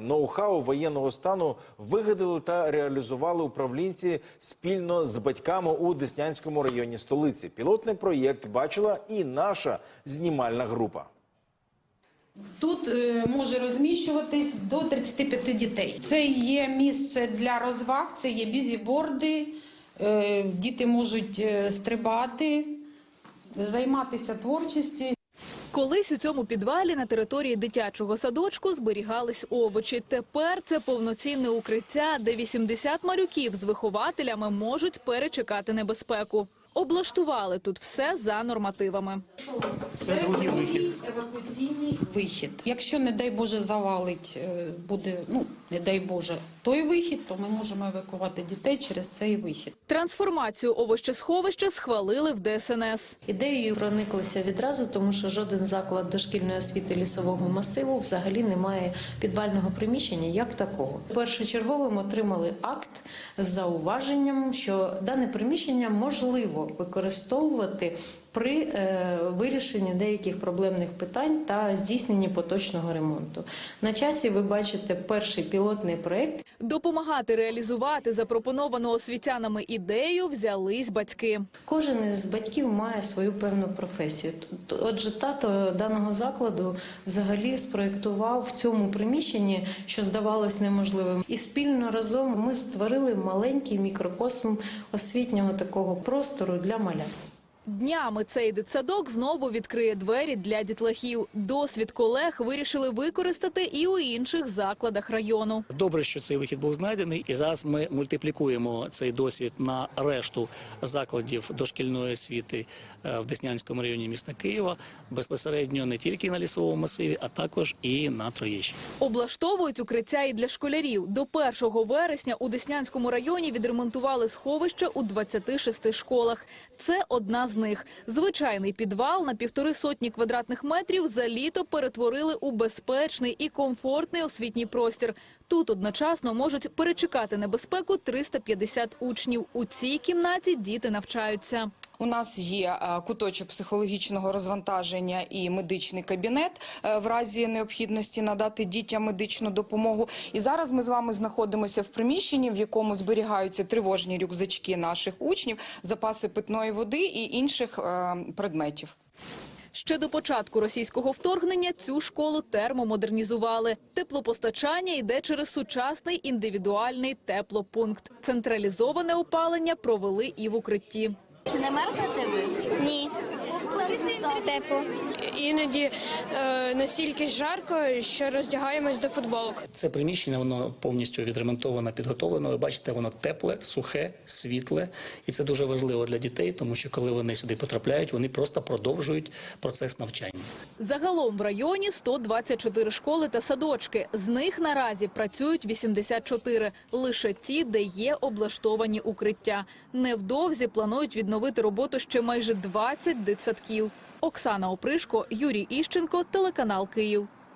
ноу-хау воєнного стану вигадали та реалізували управлінці спільно з батьками у Деснянському районі столиці. Пілотний проєкт бачила і наша знімальна група. Тут е, може розміщуватись до 35 дітей. Це є місце для розваг, це є бізіборди, е, діти можуть е, стрибати, займатися творчістю. Колись у цьому підвалі на території дитячого садочку зберігались овочі. Тепер це повноцінне укриття, де 80 малюків з вихователями можуть перечекати небезпеку. Облаштували тут все за нормативами. Це другий вихід. евакуаційний вихід. Якщо, не дай Боже, завалить, е, буде, ну, не дай Боже, той вихід, то ми можемо евакувати дітей через цей вихід. Трансформацію овощесховища схвалили в ДСНС. Ідеєю прониклися відразу, тому що жоден заклад дошкільної освіти лісового масиву взагалі не має підвального приміщення як такого. Першочерговим отримали акт з зауваженням, що дане приміщення можливо використовувати при е, вирішенні деяких проблемних питань та здійсненні поточного ремонту. На часі ви бачите перший пілотний проект, Допомагати реалізувати запропоновану освітянами ідею взялись батьки. Кожен із батьків має свою певну професію. Отже, тато даного закладу взагалі спроєктував в цьому приміщенні, що здавалось неможливим. І спільно разом ми створили маленький мікрокосм освітнього такого простору для малят. Днями цей дитсадок знову відкриє двері для дітлахів. Досвід колег вирішили використати і у інших закладах району. Добре, що цей вихід був знайдений, і зараз ми мультиплікуємо цей досвід на решту закладів дошкільної освіти е, в Деснянському районі міста Києва, безпосередньо не тільки на лісовому масиві, а також і на Троєщині. Облаштовують укриття і для школярів. До 1 вересня у Деснянському районі відремонтували сховище у 26 школах. Це одна з них. Звичайний підвал на півтори сотні квадратних метрів за літо перетворили у безпечний і комфортний освітній простір. Тут одночасно можуть перечекати небезпеку 350 учнів. У цій кімнаті діти навчаються. У нас є е, куточок психологічного розвантаження і медичний кабінет е, в разі необхідності надати дітям медичну допомогу. І зараз ми з вами знаходимося в приміщенні, в якому зберігаються тривожні рюкзачки наших учнів, запаси питної води і інших е, предметів. Ще до початку російського вторгнення цю школу термомодернізували. Теплопостачання йде через сучасний індивідуальний теплопункт. Централізоване опалення провели і в укритті. Чи не мерзнете ви? Ні. Тепло. Іноді е, настільки жарко, що роздягаємось до футболок. Це приміщення воно повністю відремонтовано, підготовлено. Ви бачите, воно тепле, сухе, світле, і це дуже важливо для дітей, тому що коли вони сюди потрапляють, вони просто продовжують процес навчання. Загалом в районі 124 школи та садочки. З них наразі працюють 84. Лише ті, де є облаштовані укриття. Невдовзі планують відновити роботу ще майже 20 дитсадків. Оксана Опришко, Юрій Іщенко, телеканал Київ.